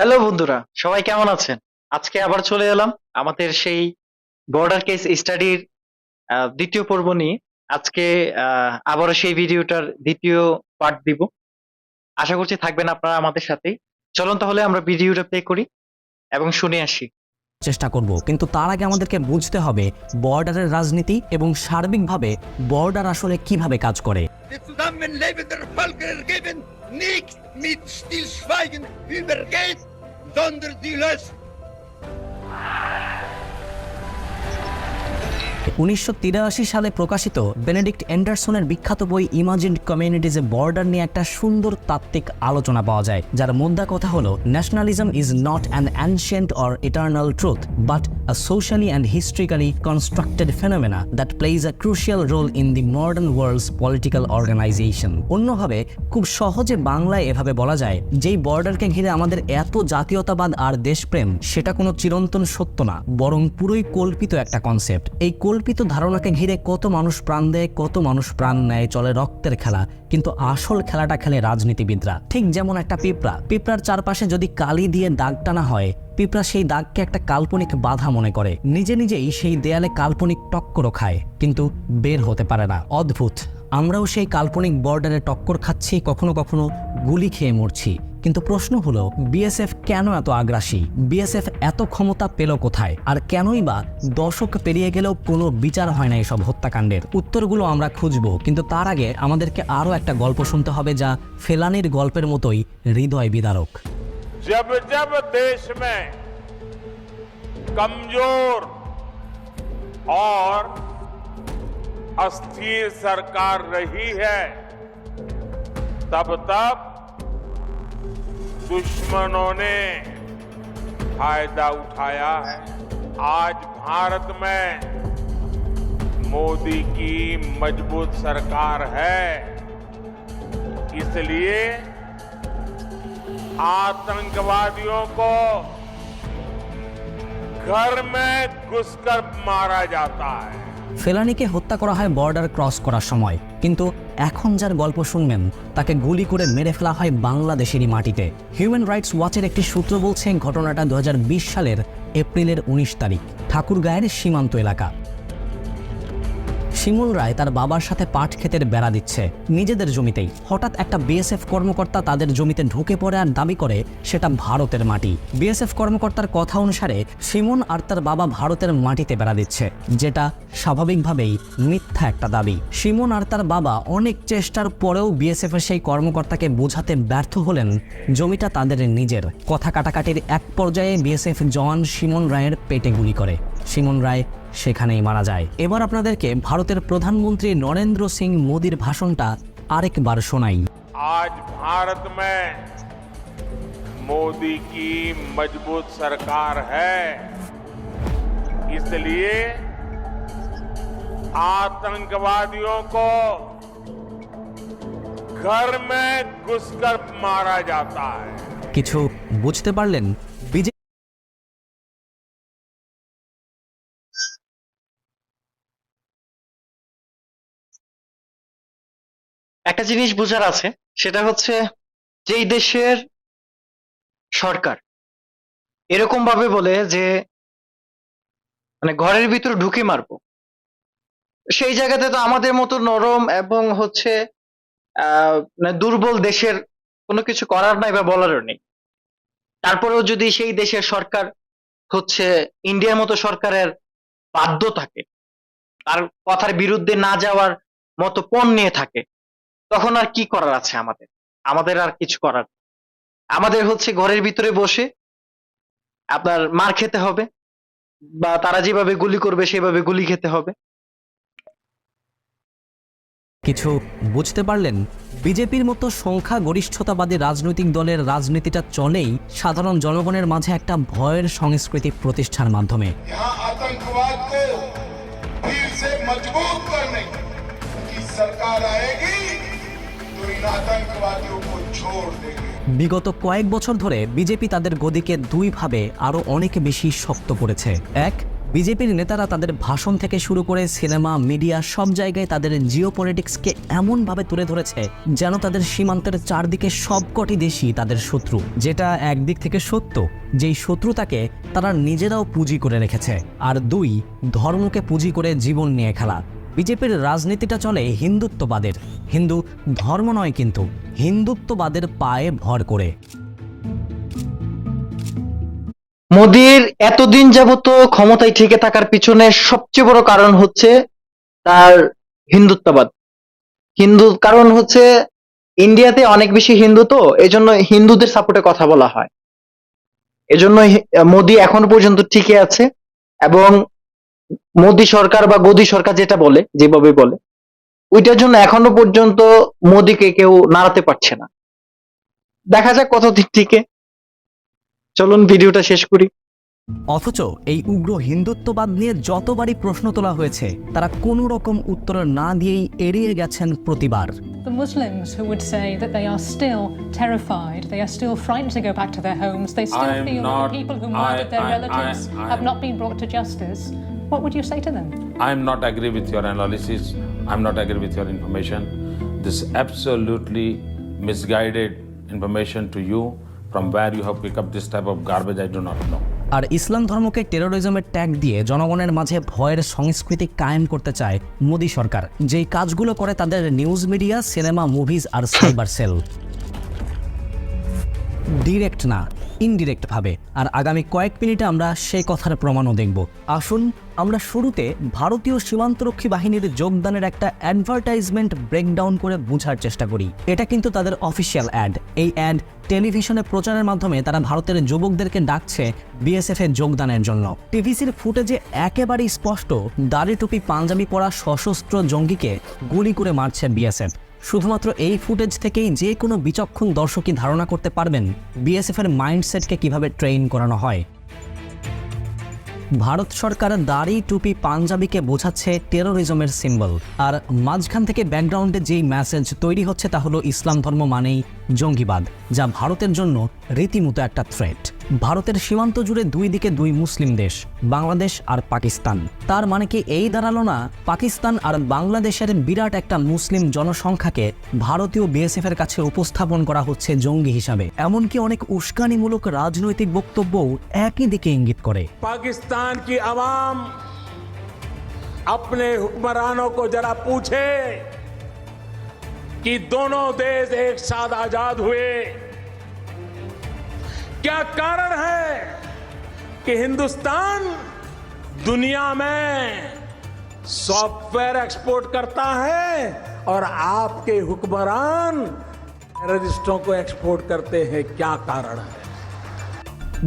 Hello বন্ধুরা সবাই কেমন আছেন? আজকে আবার চলে এলাম আমাদের সেই বর্ডার কেস স্টাডির দ্বিতীয় পর্ব নিয়ে। আজকে আবারও সেই ভিডিওটার দ্বিতীয় পার্ট দিব। আশা করছি থাকবেন আপনারা আমাদের সাথেই। চলুন তাহলে আমরা ভিডিওটা প্লে করি এবং শুনে আসি। চেষ্টা করব কিন্তু তার আগে আমাদেরকে বুঝতে হবে বর্ডারের রাজনীতি এবং সার্বিকভাবে বর্ডার আসলে কীভাবে কাজ করে। Zusammenleben der Völker ergeben nicht mit Stillschweigen übergeht, löst. উনিশশো সালে প্রকাশিত বেনেডিক্ট অ্যান্ডারসনের বিখ্যাত বই ইমাজিন কমিউনিটিজে বর্ডার নিয়ে একটা সুন্দর তাত্ত্বিক আলোচনা পাওয়া যায়, যার মুদ্রা কথা হলো nationalism is not an ancient or eternal truth but a socially and historically constructed phenomena that plays a crucial role in the modern world's political organization অন্যভাবে, খুব সহজে বাংলায় এভাবে বলা যায়, যেই বর্ডারকে ঘিরে আমাদের এত জাতীয়তাবাদ আর দেশপ্রেম, সেটা কোনো চিরন্তন সত্য না, বরং পুরোই কল্পিত একটা কনসেপ্ট এই কল্পিত ধারণাকে ঘিরে কত মানুষ প্রাণ দেয়, কত মানুষ প্রাণ নেয়, চলে রক্তের খেলা, কিন্তু আসল খেলাটা খেলে রাজনীতিবিদরা। ঠিক যেমন একটা পিঁপড়া, পিঁপড়ার চারপাশে যদি কালি দিয়ে দাগ টানা হয় পিঁপড়া সেই দাগকে একটা কাল্পনিক বাধা মনে করে। নিজে নিজেই সেই দেয়ালে কাল্পনিক টক্করও খায়, কিন্তু বের হতে পারে না। অদ্ভুত। আমরাও সেই কাল্পনিক বর্ডারে টক্কর খাচ্ছি, কখনো কখনো গুলি খেয়ে মরছি। কিন্তু প্রশ্ন হলো, বিএসএফ কেন এত আগ্রাসী? বিএসএফ এত ক্ষমতা পেল কোথায়? আর কেনই বা দশক পেরিয়ে গেলেও কোনো বিচার হয় না এসব হত্যাকাণ্ডের? উত্তরগুলো আমরা খুঁজবো, কিন্তু তার আগে আমাদেরকে আরও একটা গল্প শুনতে হবে যা ফেলানির গল্পের মতোই হৃদয় বিদারক। जब जब देश में कमज़ोर और अस्थिर सरकार रही है, तब तब दुश्मनों ने फ़ायदा उठाया है। आज भारत में मोदी की मज़बूत सरकार है, इसलिए आतंकवादियों को घर में घुसकर मारा जाता है ফেলানিকে হত্যা করা হয় বর্ডার ক্রস করার সময় কিন্তু এখন যার গল্প শুনবেন তাকে গুলি করে মেরে ফেলা হয় বাংলাদেশেরই মাটিতে হিউম্যান রাইটস ওয়াচের একটি সূত্র বলছে ঘটনাটা দু সালের এপ্রিলের উনিশ তারিখ ঠাকুরগাঁয়ের সীমান্ত এলাকা শিমুল রায় তার বাবার সাথে পাট ক্ষেতের বেড়া দিচ্ছে, নিজেদের জমিতেই। হঠাৎ একটা বিএসএফ কর্মকর্তা তাদের জমিতে ঢুকে পড়ে আর দাবি করে সেটা ভারতের মাটি। বিএসএফ কর্মকর্তার কথা অনুসারে শিমুন আর তার বাবা ভারতের মাটিতে বেড়া দিচ্ছে, যেটা স্বাভাবিকভাবেই মিথ্যা একটা দাবি। শিমুন আর তার বাবা অনেক চেষ্টার পরেও বিএসএফ এর সেই কর্মকর্তাকে বোঝাতে ব্যর্থ হলেন জমিটা তাদের নিজের। কথা কাটাকাটির এক পর্যায়ে বিএসএফ জওয়ান শিমন রায়ের পেটে গুলি করে। শিমন রায় সেখানেই মারা যায় এবার আপনাদেরকে ভারতের প্রধানমন্ত্রী নরেন্দ্র সিং মোদির ভাষণটা আরেকবার শোনাই आज भारत में मोदी की मजबूत सरकार है इसलिए आतंकवादियों को घर में घुसकर मारा जाता है কিছু বুঝতে পারলেন একটা জিনিস বোঝার আছে, সেটা হচ্ছে যেই দেশের সরকার এরকম ভাবে বলে যে মানে ঘরের ভিতর ঢুকে মারবো। সেই জায়গাতে তো আমাদের মতো নরম এবং হচ্ছে মানে দুর্বল দেশের কোনো কিছু করার নাই বা বলারও নেই। তারপরেও যদি সেই দেশের সরকার হচ্ছে ইন্ডিয়ার মতো সরকারের বাধ্য থাকে, তার কথার বিরুদ্ধে না যাওয়ার মতো পণ নিয়ে থাকে তখন আর কি করার আছে আমাদের? আমাদের আর কিছু করার আমাদের হচ্ছে ঘরের ভিতরে বসে আপনার মার খেতে হবে বা তারা যেভাবে গুলি করবে সেভাবে গুলি খেতে হবে। কিছু বুঝতে পারলেন? বিজেপির মতো সংখ্যা গরিষ্ঠতাবাদী রাজনৈতিক দলের রাজনীতিটা চলেই সাধারণ জনগণের মাঝে একটা ভয়ের সংস্কৃতি প্রতিষ্ঠার মাধ্যমে। সরকার আয়েগি বিগত কয়েক বছর ধরে বিজেপি তাদের গদিকে দুইভাবে আরও অনেক বেশি শক্ত করেছে। এক, বিজেপির নেতারা তাদের ভাষণ থেকে শুরু করে সিনেমা, মিডিয়া সব জায়গায় তাদের জিও পলিটিক্সকে এমনভাবে তুলে ধরেছে যেন তাদের সীমান্তের চারদিকে সবকটি দেশই তাদের শত্রু। যেটা একদিক থেকে সত্য, যেই শত্রুতাকে তারা নিজেরাও পুঁজি করে রেখেছে। আর দুই, ধর্মকে পুঁজি করে জীবন নিয়ে খেলা। বিজেপির রাজনীতিটা চলে হিন্দুত্ববাদের। হিন্দু ধর্ম নয় কিন্তু, হিন্দুত্ববাদের পায়ে ভর করে। মোদির এতদিন যাবত ক্ষমতায় টিকে থাকার পিছনে সবচেয়ে বড় কারণ হচ্ছে তার হিন্দুত্ববাদ। হিন্দু কারণ হচ্ছে ইন্ডিয়াতে অনেক বেশি হিন্দু তো, এজন্য হিন্দুদের সাপোর্টে কথা বলা হয়। এজন্য মোদি এখনও পর্যন্ত টিকে আছে এবং মোদি সরকার বা গদি সরকার যেটা বলে যেভাবে বলে ওইটার জন্য এখনও পর্যন্ত মোদিকে কেউ নাড়াতে পারছে না দেখা যাক কতদিন টিকে চলুন ভিডিওটা শেষ করি অথচ এই উগ্র হিন্দুত্ববাদ নিয়ে যতবারই প্রশ্ন তোলা হয়েছে তারা কোনো রকম উত্তর না দিয়েই এড়িয়ে গেছেন প্রতিবার The Muslims who would say that they are still terrified, they are still frightened to go back to their homes, they still feel that the people who I- murdered their I- I- relatives I- have not been brought to justice. What would you say to them? I'm not agree with your analysis. I'm not agree with your information. This absolutely misguided information to you. From where you have picked up this type of garbage, I do not know. আর ইসলাম ধর্মকে টেরোরিজমের tag দিয়ে জনগণের মাঝে ভয়ের সংস্কৃতি কায়েম করতে চায় মোদী সরকার যেই কাজগুলো করে তাদের নিউজ মিডিয়া সিনেমা মুভিজ আর সাইবার সেল ডিরেক্ট না, ইনডিরেক্ট ভাবে। আর আগামী কয়েক মিনিটে আমরা সেই কথার প্রমাণও দেখব। আসুন, আমরা শুরুতে ভারতীয় সীমান্তরক্ষী বাহিনীর যোগদানের একটা অ্যাডভার্টাইজমেন্ট ব্রেকডাউন করে বোঝার চেষ্টা করি। এটা কিন্তু তাদের অফিসিয়াল অ্যাড এই অ্যাড টেলিভিশনে প্রচারের মাধ্যমে তারা ভারতের যুবকদেরকে ডাকছে বিএসএফ এ যোগদানের জন্য। টিভিসির ফুটেজে একেবারেই স্পষ্ট, দাড়ি টুপি পাঞ্জাবি পরা সশস্ত্র জঙ্গিকে গুলি করে মারছে বিএসএফ শুধুমাত্র এই ফুটেজ থেকেই যে কোনো বিচক্ষণ দর্শকই ধারণা করতে পারবেন বিএসএফের মাইন্ডসেটকে কীভাবে ট্রেন করানো হয়। ভারত সরকার দাড়ি টুপি পাঞ্জাবিকে বোঝাচ্ছে টেরোরিজমের সিম্বল। আর মাঝখান থেকে ব্যাকগ্রাউন্ডে যেই মেসেজ তৈরি হচ্ছে তা হলো ইসলাম ধর্ম মানেই জঙ্গিবাদ যা ভারতের জন্য রীতিমতো একটা থ্রেট ভারতের সীমান্ত জুড়ে দুই দিকে দুই মুসলিম দেশ বাংলাদেশ আর পাকিস্তান তার মানে কি এই দাঁড়ালো না পাকিস্তান আর বাংলাদেশের বিরাট একটা মুসলিম জনসংখ্যাকে ভারতীয় বিএসএফ এর কাছে উপস্থাপন করা হচ্ছে জঙ্গি হিসাবে এমনকি অনেক উস্কানিমূলক রাজনৈতিক বক্তব্যও একই দিকে ইঙ্গিত করে पाकिस्तान की आवाम अपने हुक्मरानों को जरा पूछे कि दोनों देश एक साथ आजाद हुए क्या कारण है कि हिंदुस्तान दुनिया में सॉफ्टवेयर एक्सपोर्ट करता है और आपके हुक्मरान टेररिस्टों को एक्सपोर्ट करते हैं क्या कारण है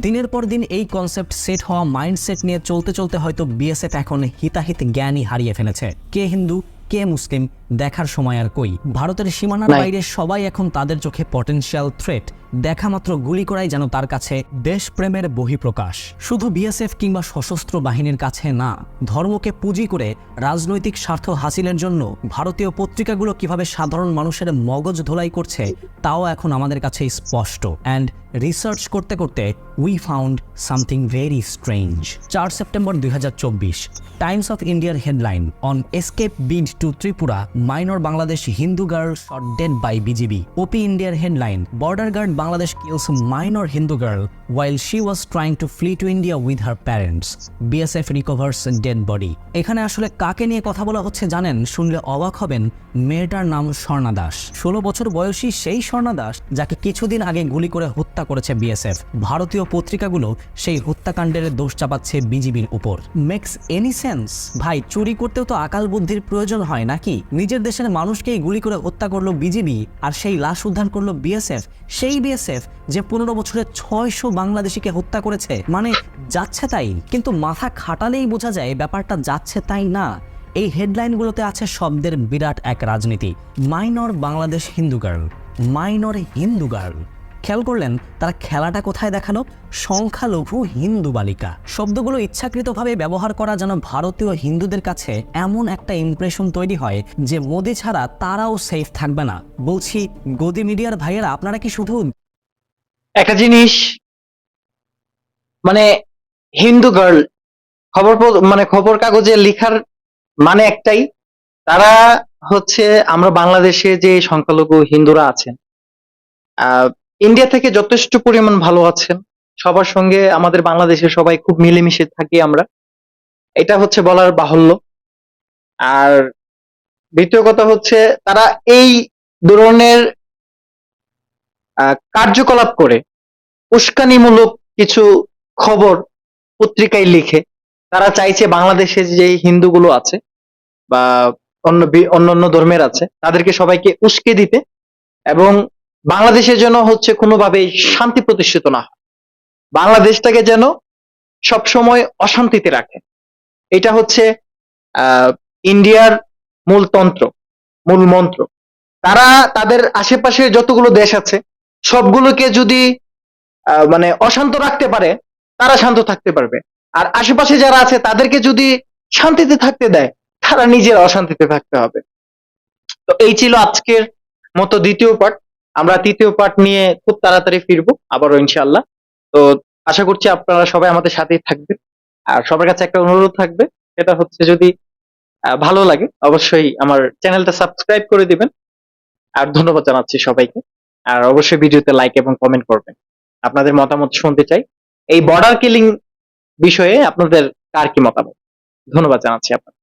দিনের পর দিন এই কনসেপ্ট সেট হওয়া মাইন্ডসেট নিয়ে চলতে চলতে হয়তো বিএসএফ এখন হিতাহিত জ্ঞানই হারিয়ে ফেলেছে কে হিন্দু কে মুসলিম দেখার সময় আর কই? ভারতের সীমানার বাইরে সবাই এখন তাদের চোখে পটেনশিয়াল থ্রেট দেখা মাত্র গুলি করাই যেন তার কাছে দেশপ্রেমের বহিঃপ্রকাশ। শুধু বিএসএফ কিংবা সশস্ত্র বাহিনীর কাছে না, ধর্মকে পুঁজি করে রাজনৈতিক স্বার্থ হাসিলের জন্য ভারতীয় পত্রিকাগুলো কীভাবে সাধারণ মানুষের মগজ ধোলাই করছে, তাও এখন আমাদের কাছে স্পষ্ট। অ্যান্ড রিসার্চ করতে করতে we found something very strange চার সেপ্টেম্বর দুই হাজার চব্বিশ টাইমস অফ ইন্ডিয়ার headline on escape bid to Tripura minor Bangladesh Hindu girl shot dead by BGB ওপি ইন্ডিয়ার headline border guard Bangladesh kills minor Hindu girl while she was trying to flee to India with her parents. BSF recovers dead body. এখানে আসলে কাকে নিয়ে কথা বলা হচ্ছে জানেন? শুনলে অবাক হবেন মেয়েটার নাম স্বর্ণা দাস। ষোলো বছর বয়সী সেই স্বর্ণা দাস যাকে কিছুদিন আগে গুলি করে হত্যা করেছে বিএসএফ ভারতীয় পত্রিকাগুলো সেই হত্যাকাণ্ডের দোষ চাপাচ্ছে বিজিবির উপর। মেক্স এনি সেন্স ভাই, চুরি করতেও তো আকাল বুদ্ধির প্রয়োজন হয় নাকি? নিজের দেশের মানুষকেই গুলি করে হত্যা করল বিজিবি আর সেই লাশ উদ্ধার করল বিএসএফ সেই বিএসএফ যে পনেরো বছরে ছয়শো বাংলাদেশিকে হত্যা করেছে মানে যাচ্ছে তাই। কিন্তু মাথা খাটালেই বোঝা যায় ব্যাপারটা যাচ্ছে তাই না। এই হেডলাইনগুলোতে আছে শব্দের বিরাট এক রাজনীতি। Minor Bangladesh Hindu girl. Minor Hindu girl. খেয়াল করলেন তারা খেলাটা কোথায় দেখাল সংখ্যালঘু হিন্দু বালিকা। শব্দগুলো ইচ্ছাকৃতভাবে ব্যবহার করা যেন ভারতীয় হিন্দুদের কাছে এমন একটা ইমপ্রেশন তৈরি হয় যে মোদি ছাড়া তারাও সেফ থাকবে না। বলছি, গদি মিডিয়ার ভাইয়েরা, আপনারা কি শুধু একটা জিনিস মানে হিন্দু গার্ল খবর মানে খবর কাগজে লেখার মানে একটাই, তারা হচ্ছে আমরা বাংলাদেশে যে সংখ্যালঘু হিন্দুরা আছেন ইন্ডিয়া থেকে যথেষ্ট পরিমাণ ভালো আছেন। সবার সঙ্গে আমাদের বাংলাদেশে সবাই খুব মিলেমিশে থাকি আমরা। এটা হচ্ছে বলার বাহুল্য। আর দ্বিতীয় কথা হচ্ছে, তারা এই ধরনের কার্যকলাপ করে উস্কানিমূলক কিছু খবর পত্রিকায় লিখে, তারা চাইছে বাংলাদেশে যে হিন্দুগুলো আছে বা অন্য অন্যান্য ধর্মের আছে, তাদেরকে সবাইকে উস্কে দিতে এবং বাংলাদেশের জন্য হচ্ছে কোনোভাবেই শান্তি প্রতিষ্ঠিত না। বাংলাদেশটাকে যেন সবসময় অশান্তিতে রাখে। এটা হচ্ছে ইন্ডিয়ার মূল তন্ত্র, মূল মন্ত্র। তারা তাদের আশেপাশে যতগুলো দেশ আছে, সবগুলোকে যদি মানে অশান্ত রাখতে পারে, তারা শান্ত থাকতে পারবে। আর আশেপাশে যারা আছে, তাদেরকে যদি শান্তিতে থাকতে দেয়, তারা নিজের অশান্তিতে থাকতে হবে। তো এই ছিল আজকের মতো দ্বিতীয় পার্ট আমরা তৃতীয় পার্ট নিয়ে খুব তাড়াতাড়ি ফিরবো, আবারও ইনশাআল্লাহ। তো আশা করছি আপনারা সবাই আমাদের সাথেই থাকবেন। আর সবার কাছে একটা অনুরোধ থাকবে, সেটা হচ্ছে যদি ভালো লাগে, অবশ্যই আমার চ্যানেলটা সাবস্ক্রাইব করে দিবেন। আর ধন্যবাদ জানাচ্ছি সবাইকে। আর অবশ্যই ভিডিওতে লাইক এবং কমেন্ট করবেন। আপনাদের মতামত শুনতে চাই। এই বর্ডার কিলিং বিষয়ে আপনাদের কার কি মতামত? ধন্যবাদ জানাচ্ছি আপনাদের।